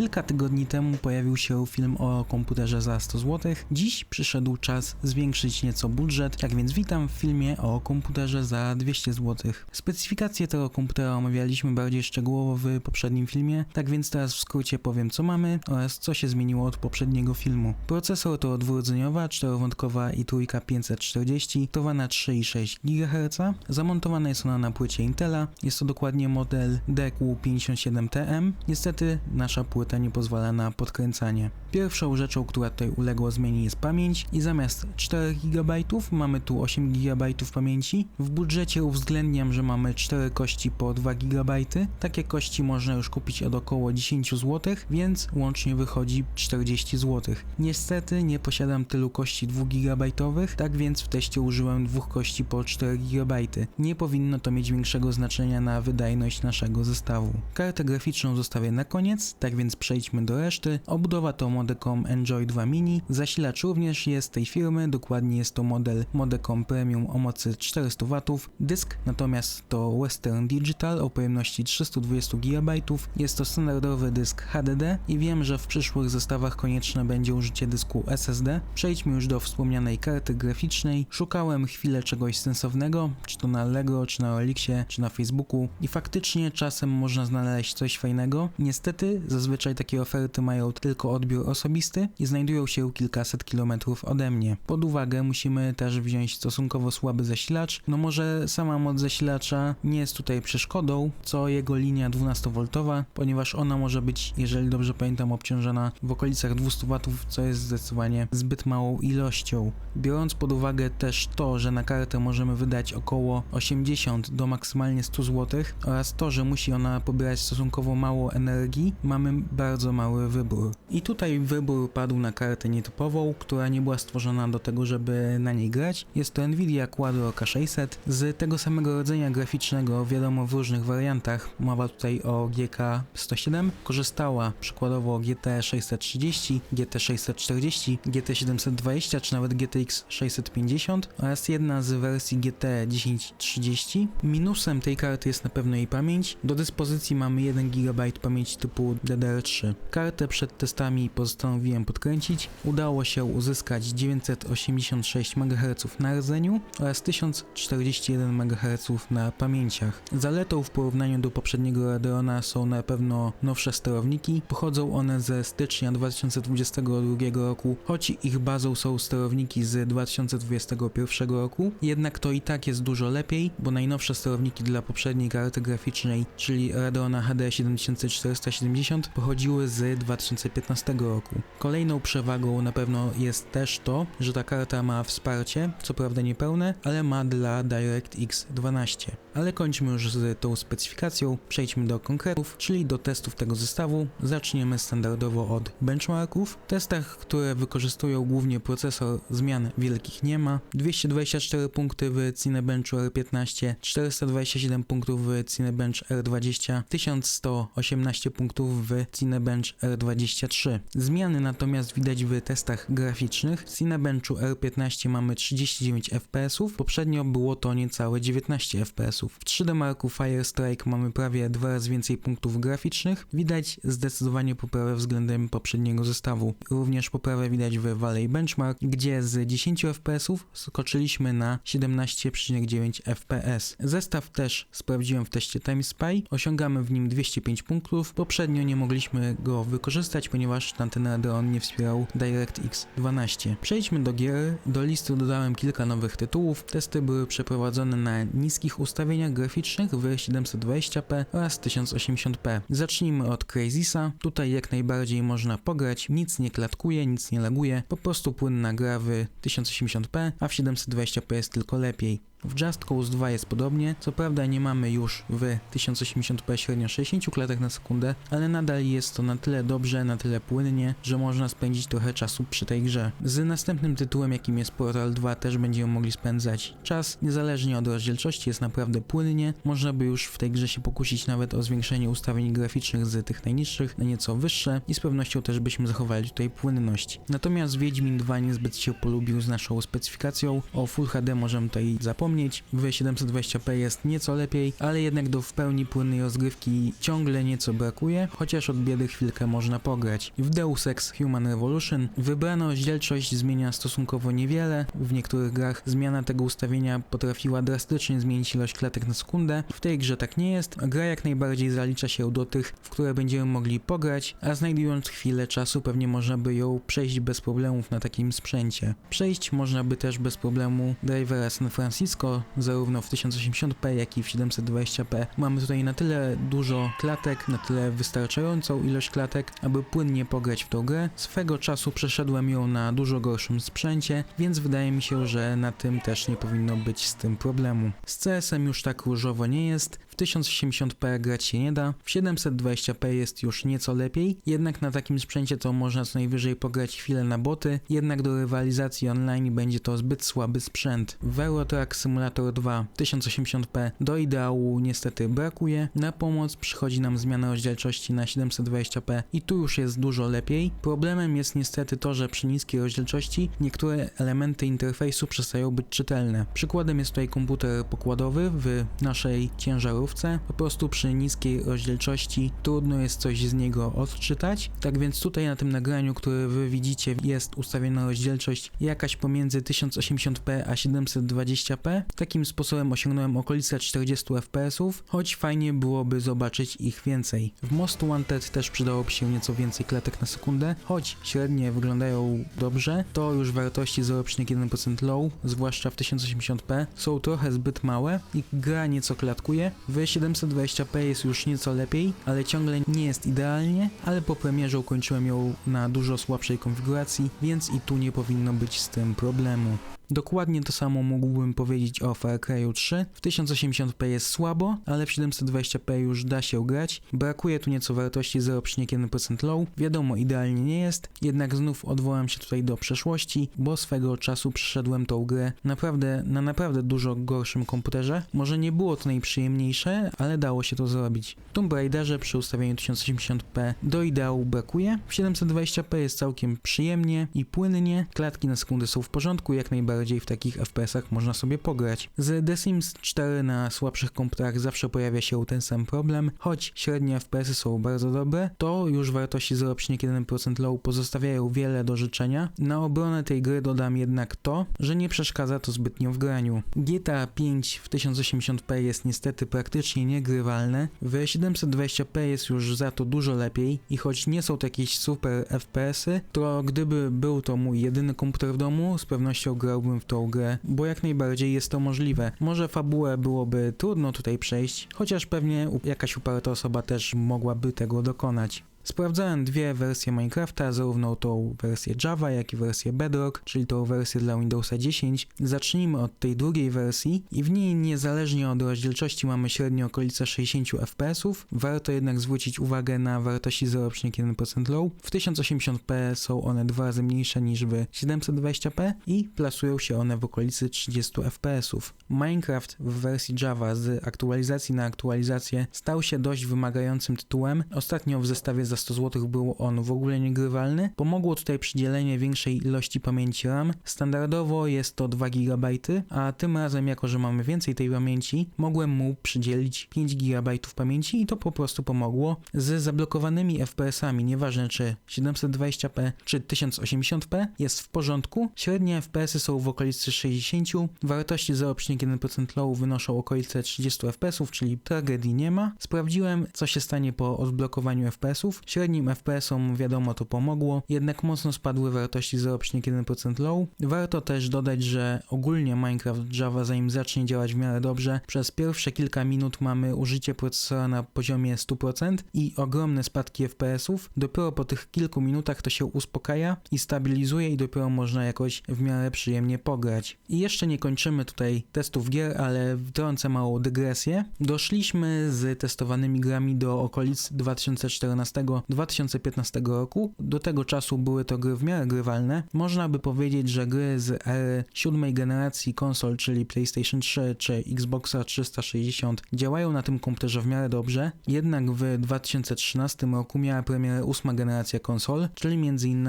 Kilka tygodni temu pojawił się film o komputerze za 100 zł. Dziś przyszedł czas zwiększyć nieco budżet, tak więc witam w filmie o komputerze za 200 zł. Specyfikację tego komputera omawialiśmy bardziej szczegółowo w poprzednim filmie, tak więc teraz w skrócie powiem co mamy oraz co się zmieniło od poprzedniego filmu. Procesor to dwurdzeniowa, czterowątkowa i trójka 540, to na 3,6 GHz. Zamontowana jest ona na płycie Intela. Jest to dokładnie model DQ57TM. Niestety nasza płyta nie pozwala na podkręcanie. Pierwszą rzeczą, która tutaj uległa zmianie jest pamięć i zamiast 4 GB mamy tu 8 GB pamięci. W budżecie uwzględniam, że mamy 4 kości po 2 GB. Takie kości można już kupić od około 10 zł, więc łącznie wychodzi 40 zł. Niestety nie posiadam tylu kości 2 GB, tak więc w teście użyłem dwóch kości po 4 GB. Nie powinno to mieć większego znaczenia na wydajność naszego zestawu. Kartę graficzną zostawię na koniec, tak więc przejdźmy do reszty. Obudowa to Modecom Enjoy 2 Mini, zasilacz również jest tej firmy, dokładnie jest to model Modecom Premium o mocy 400 W. Dysk natomiast to Western Digital o pojemności 320 GB. Jest to standardowy dysk HDD i wiem, że w przyszłych zestawach konieczne będzie użycie dysku SSD. Przejdźmy już do wspomnianej karty graficznej. Szukałem chwilę czegoś sensownego, czy to na Allegro, czy na Elixie, czy na Facebooku i faktycznie czasem można znaleźć coś fajnego. Niestety zazwyczaj takie oferty mają tylko odbiór osobisty i znajdują się kilkaset kilometrów ode mnie. Pod uwagę musimy też wziąć stosunkowo słaby zasilacz. No może sama moc zasilacza nie jest tutaj przeszkodą, co jego linia 12V, ponieważ ona może być, jeżeli dobrze pamiętam, obciążona w okolicach 200 W, co jest zdecydowanie zbyt małą ilością. Biorąc pod uwagę też to, że na kartę możemy wydać około 80 do maksymalnie 100 zł oraz to, że musi ona pobierać stosunkowo mało energii, mamy bardzo mały wybór. I tutaj wybór padł na kartę nietypową, która nie była stworzona do tego, żeby na niej grać. Jest to Nvidia Quadro K600 z tego samego rodzenia graficznego, wiadomo w różnych wariantach. Mowa tutaj o GK 107. Korzystała przykładowo GT 630, GT 640, GT 720 czy nawet GTX 650 oraz jedna z wersji GT 1030. Minusem tej karty jest na pewno jej pamięć. Do dyspozycji mamy 1 GB pamięci typu DDR3. Kartę przed testami postanowiłem podkręcić. Udało się uzyskać 986 MHz na rdzeniu oraz 1041 MHz na pamięciach. Zaletą w porównaniu do poprzedniego Radeona są na pewno nowsze sterowniki. Pochodzą one ze stycznia 2022 roku, choć ich bazą są sterowniki z 2021 roku. Jednak to i tak jest dużo lepiej, bo najnowsze sterowniki dla poprzedniej karty graficznej, czyli Radeona HD 7470 pochodziły z 2015 roku. Kolejną przewagą na pewno jest też to, że ta karta ma wsparcie, co prawda niepełne, ale ma dla DirectX 12. Ale kończmy już z tą specyfikacją, przejdźmy do konkretów, czyli do testów tego zestawu. Zaczniemy standardowo od benchmarków. W testach, które wykorzystują głównie procesor, zmian wielkich nie ma. 224 punkty w Cinebenchu R15, 427 punktów w Cinebench R20, 1118 punktów w Cinebench R23. Zmiany natomiast widać w testach graficznych. W Cinebenchu R15 mamy 39 fps, poprzednio było to niecałe 19 fps. W 3D Marku Firestrike mamy prawie dwa razy więcej punktów graficznych. Widać zdecydowanie poprawę względem poprzedniego zestawu. Również poprawę widać w Valley Benchmark, gdzie z 10 fps skoczyliśmy na 17,9 fps. Zestaw też sprawdziłem w teście TimeSpy. Osiągamy w nim 205 punktów. Poprzednio nie mogliśmy go wykorzystać, ponieważ tamten Radeon nie wspierał DirectX 12. Przejdźmy do gier. Do listy dodałem kilka nowych tytułów. Testy były przeprowadzone na niskich ustawieniach graficznych w 720p oraz 1080p. Zacznijmy od Crazysa. Tutaj jak najbardziej można pograć, nic nie klatkuje, nic nie laguje, po prostu płynna gra w 1080p, a w 720p jest tylko lepiej. W Just Cause 2 jest podobnie, co prawda nie mamy już w 1080p średnio 60 klatek na sekundę, ale nadal jest to na tyle dobrze, na tyle płynnie, że można spędzić trochę czasu przy tej grze. Z następnym tytułem jakim jest Portal 2 też będziemy mogli spędzać czas, niezależnie od rozdzielczości jest naprawdę płynnie, można by już w tej grze się pokusić nawet o zwiększenie ustawień graficznych z tych najniższych na nieco wyższe i z pewnością też byśmy zachowali tutaj płynność. Natomiast Wiedźmin 2 niezbyt się polubił z naszą specyfikacją, o Full HD możemy tutaj zapomnieć, wspomnieć, w 720p jest nieco lepiej, ale jednak do w pełni płynnej rozgrywki ciągle nieco brakuje, chociaż od biedy chwilkę można pograć. W Deus Ex Human Revolution wybrana rozdzielczość zmienia stosunkowo niewiele, w niektórych grach zmiana tego ustawienia potrafiła drastycznie zmienić ilość klatek na sekundę, w tej grze tak nie jest, gra jak najbardziej zalicza się do tych, w które będziemy mogli pograć, a znajdując chwilę czasu pewnie można by ją przejść bez problemów na takim sprzęcie. Przejść można by też bez problemu drivera San Francisco, zarówno w 1080p jak i w 720p. Mamy tutaj na tyle dużo klatek, na tyle wystarczającą ilość klatek, aby płynnie pograć w tą grę. Swego czasu przeszedłem ją na dużo gorszym sprzęcie, więc wydaje mi się, że na tym też nie powinno być z tym problemu. Z CS-em już tak różowo nie jest, 1080p grać się nie da, w 720p jest już nieco lepiej, jednak na takim sprzęcie to można co najwyżej pograć chwilę na boty, jednak do rywalizacji online będzie to zbyt słaby sprzęt. W Euro Truck Simulator 2 1080p do ideału niestety brakuje, na pomoc przychodzi nam zmiana rozdzielczości na 720p i tu już jest dużo lepiej. Problemem jest niestety to, że przy niskiej rozdzielczości niektóre elementy interfejsu przestają być czytelne. Przykładem jest tutaj komputer pokładowy w naszej ciężarówce. Po prostu przy niskiej rozdzielczości trudno jest coś z niego odczytać. Tak więc tutaj na tym nagraniu, które wy widzicie, jest ustawiona rozdzielczość jakaś pomiędzy 1080p a 720p. Takim sposobem osiągnąłem okolice 40 fps, choć fajnie byłoby zobaczyć ich więcej. W Most Wanted też przydałoby się nieco więcej klatek na sekundę, choć średnie wyglądają dobrze, to już wartości 0,1% low, zwłaszcza w 1080p, są trochę zbyt małe i gra nieco klatkuje. W 720p jest już nieco lepiej, ale ciągle nie jest idealnie, ale po premierze ukończyłem ją na dużo słabszej konfiguracji, więc i tu nie powinno być z tym problemu. Dokładnie to samo mógłbym powiedzieć o Far Cry'u 3. W 1080p jest słabo, ale w 720p już da się grać. Brakuje tu nieco wartości 0,1% low. Wiadomo, idealnie nie jest, jednak znów odwołam się tutaj do przeszłości, bo swego czasu przeszedłem tą grę naprawdę na naprawdę dużo gorszym komputerze. Może nie było to najprzyjemniejsze, ale dało się to zrobić. Tomb Raiderze przy ustawieniu 1080p do ideału brakuje. W 720p jest całkiem przyjemnie i płynnie. Klatki na sekundę są w porządku, jak najbardziej bardziej w takich FPS-ach można sobie pograć. Z The Sims 4 na słabszych komputerach zawsze pojawia się ten sam problem, choć średnie FPS-y są bardzo dobre, to już wartości 0,1% low pozostawiają wiele do życzenia. Na obronę tej gry dodam jednak to, że nie przeszkadza to zbytnio w graniu. GTA 5 w 1080p jest niestety praktycznie niegrywalne, w 720p jest już za to dużo lepiej i choć nie są to jakieś super FPS-y, to gdyby był to mój jedyny komputer w domu, z pewnością grałbym w tą grę, bo jak najbardziej jest to możliwe. Może fabułę byłoby trudno tutaj przejść, chociaż pewnie jakaś uparta osoba też mogłaby tego dokonać. Sprawdzałem dwie wersje Minecrafta, zarówno tą wersję Java, jak i wersję Bedrock, czyli tą wersję dla Windowsa 10. Zacznijmy od tej drugiej wersji i w niej niezależnie od rozdzielczości mamy średnio okolice 60 fps. Warto jednak zwrócić uwagę na wartości 0,1% low. W 1080p są one dwa razy mniejsze niż w 720p i plasują się one w okolicy 30 fps. Minecraft w wersji Java z aktualizacji na aktualizację stał się dość wymagającym tytułem. Ostatnio w zestawie za 100 zł był on w ogóle niegrywalny. Pomogło tutaj przydzielenie większej ilości pamięci RAM. Standardowo jest to 2 GB, a tym razem, jako że mamy więcej tej pamięci, mogłem mu przydzielić 5 GB pamięci i to po prostu pomogło. Z zablokowanymi FPS-ami, nieważne czy 720p czy 1080p, jest w porządku. Średnie FPS-y są w okolicy 60, wartości 0,1% low wynoszą okolice 30 FPS, czyli tragedii nie ma. Sprawdziłem, co się stanie po odblokowaniu FPS-ów. Średnim FPS-om wiadomo to pomogło, jednak mocno spadły wartości 0,1% low. Warto też dodać, że ogólnie Minecraft Java zanim zacznie działać w miarę dobrze, przez pierwsze kilka minut mamy użycie procesora na poziomie 100% i ogromne spadki FPS-ów. Dopiero po tych kilku minutach to się uspokaja i stabilizuje i dopiero można jakoś w miarę przyjemnie pograć. I jeszcze nie kończymy tutaj testów gier, ale wtrącę małą dygresję. Doszliśmy z testowanymi grami do okolic 2014 2015 roku. Do tego czasu były to gry w miarę grywalne. Można by powiedzieć, że gry z ery siódmej generacji konsol, czyli PlayStation 3 czy Xboxa 360 działają na tym komputerze w miarę dobrze. Jednak w 2013 roku miała premierę ósma generacja konsol, czyli m.in.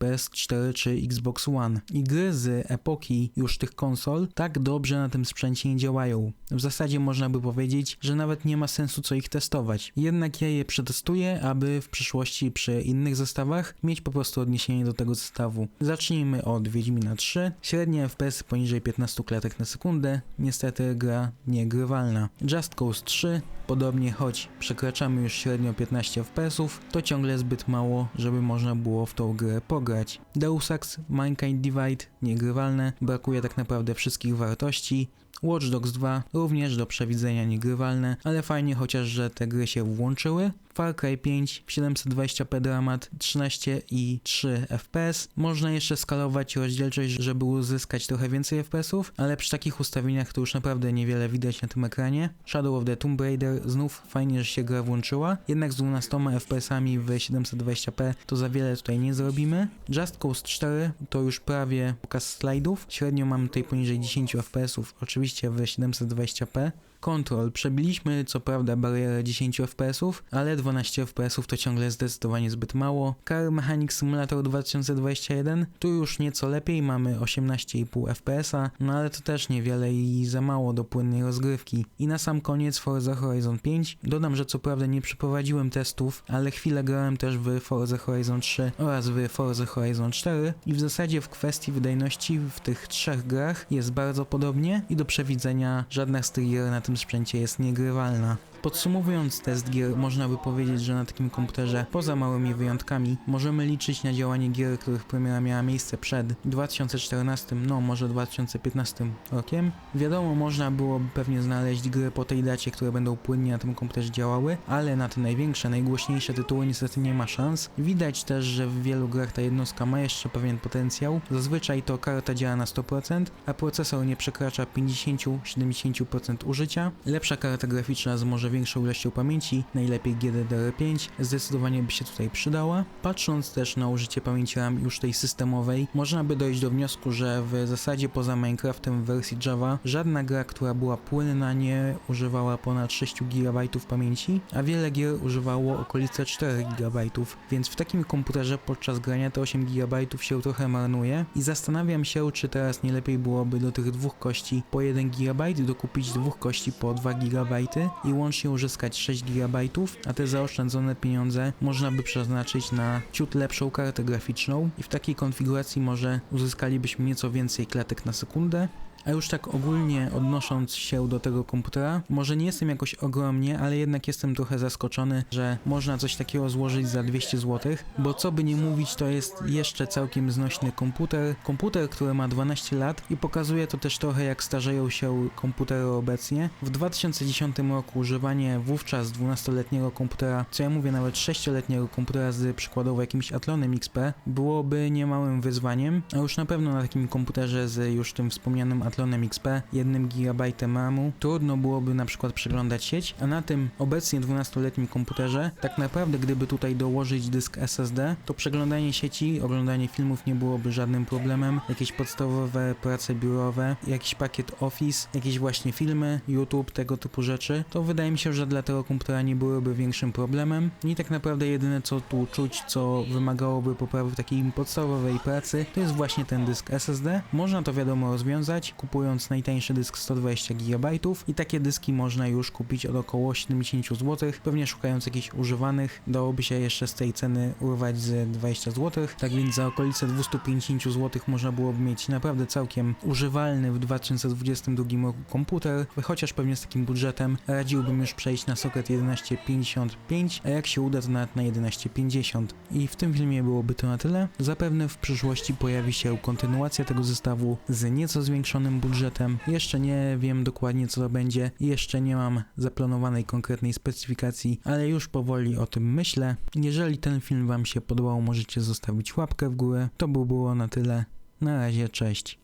PS4 czy Xbox One. I gry z epoki już tych konsol tak dobrze na tym sprzęcie nie działają. W zasadzie można by powiedzieć, że nawet nie ma sensu co ich testować. Jednak ja je przetestuję, aby w przyszłości przy innych zestawach mieć po prostu odniesienie do tego zestawu. Zacznijmy od Wiedźmina 3. Średnie FPS poniżej 15 klatek na sekundę. Niestety gra niegrywalna. Just Cause 3. Podobnie, choć przekraczamy już średnio 15 FPS, to ciągle zbyt mało, żeby można było w tą grę pograć. Deus Ex, Mankind Divide, niegrywalne, brakuje tak naprawdę wszystkich wartości. Watch Dogs 2 również do przewidzenia niegrywalne, ale fajnie chociaż, że te gry się włączyły. Far Cry 5 720p dramat 13 i 3 fps. Można jeszcze skalować rozdzielczość, żeby uzyskać trochę więcej fps-ów, ale przy takich ustawieniach to już naprawdę niewiele widać na tym ekranie. Shadow of the Tomb Raider znów fajnie, że się gra włączyła, jednak z 12 fps-ami w 720p to za wiele tutaj nie zrobimy. Just Cause 4 to już prawie pokaz slajdów. Średnio mam tutaj poniżej 10 fps-ów, oczywiście w 720p. Control. Przebiliśmy co prawda barierę 10 fps, ale 12 fps to ciągle zdecydowanie zbyt mało. Car Mechanic Simulator 2021 tu już nieco lepiej, mamy 18,5 fps, no ale to też niewiele i za mało do płynnej rozgrywki. I na sam koniec Forza Horizon 5. Dodam, że co prawda nie przeprowadziłem testów, ale chwilę grałem też w Forza Horizon 3 oraz w Forza Horizon 4 i w zasadzie w kwestii wydajności w tych trzech grach jest bardzo podobnie i do przewidzenia żadna z tych gier na tym sprzęcie jest niegrywalna. Podsumowując test gier, można by powiedzieć, że na takim komputerze, poza małymi wyjątkami, możemy liczyć na działanie gier, których premiera miała miejsce przed 2014, no może 2015 rokiem. Wiadomo, można byłoby pewnie znaleźć gry po tej dacie, które będą płynnie na tym komputerze działały, ale na te największe, najgłośniejsze tytuły niestety nie ma szans. Widać też, że w wielu grach ta jednostka ma jeszcze pewien potencjał. Zazwyczaj to karta działa na 100%, a procesor nie przekracza 50-70% użycia. Lepsza karta graficzna z większą ilością pamięci, najlepiej GDDR5, zdecydowanie by się tutaj przydała. Patrząc też na użycie pamięci RAM już tej systemowej, można by dojść do wniosku, że w zasadzie poza Minecraftem w wersji Java żadna gra, która była płynna nie używała ponad 6 GB pamięci, a wiele gier używało okolice 4 GB, więc w takim komputerze podczas grania te 8 GB się trochę marnuje i zastanawiam się, czy teraz nie lepiej byłoby do tych dwóch kości po 1 GB dokupić dwóch kości po 2 GB i łącznie uzyskać 6 GB, a te zaoszczędzone pieniądze można by przeznaczyć na ciut lepszą kartę graficzną i w takiej konfiguracji może uzyskalibyśmy nieco więcej klatek na sekundę, a już tak ogólnie odnosząc się do tego komputera, może nie jestem jakoś ogromnie, ale jednak jestem trochę zaskoczony, że można coś takiego złożyć za 200 zł, bo co by nie mówić, to jest jeszcze całkiem znośny komputer. Komputer, który ma 12 lat i pokazuje to też trochę jak starzeją się komputery obecnie. W 2010 roku używanie wówczas 12-letniego komputera, co ja mówię nawet 6-letniego komputera z przykładowo jakimś Atlonem XP, byłoby niemałym wyzwaniem, a już na pewno na takim komputerze z już tym wspomnianym Atlonem XP, 1 GB RAMu, trudno byłoby na przykład przeglądać sieć, a na tym obecnie 12-letnim komputerze, tak naprawdę gdyby tutaj dołożyć dysk SSD, to przeglądanie sieci, oglądanie filmów nie byłoby żadnym problemem, jakieś podstawowe prace biurowe, jakiś pakiet Office, jakieś właśnie filmy, YouTube, tego typu rzeczy, to wydaje mi się, że dla tego komputera nie byłyby większym problemem. I tak naprawdę jedyne co tu czuć, co wymagałoby poprawy w takiej podstawowej pracy, to jest właśnie ten dysk SSD. Można to wiadomo rozwiązać, kupując najtańszy dysk 120 GB i takie dyski można już kupić od około 70 zł, pewnie szukając jakichś używanych, dałoby się jeszcze z tej ceny urwać z 20 zł, tak więc za okolice 250 zł można byłoby mieć naprawdę całkiem używalny w 2022 roku komputer, chociaż pewnie z takim budżetem radziłbym już przejść na socket 1155, a jak się uda to nawet na 1150. I w tym filmie byłoby to na tyle. Zapewne w przyszłości pojawi się kontynuacja tego zestawu z nieco zwiększonym budżetem. Jeszcze nie wiem dokładnie co to będzie, jeszcze nie mam zaplanowanej konkretnej specyfikacji, ale już powoli o tym myślę. Jeżeli ten film Wam się podobał, możecie zostawić łapkę w górę. To by było na tyle. Na razie, cześć.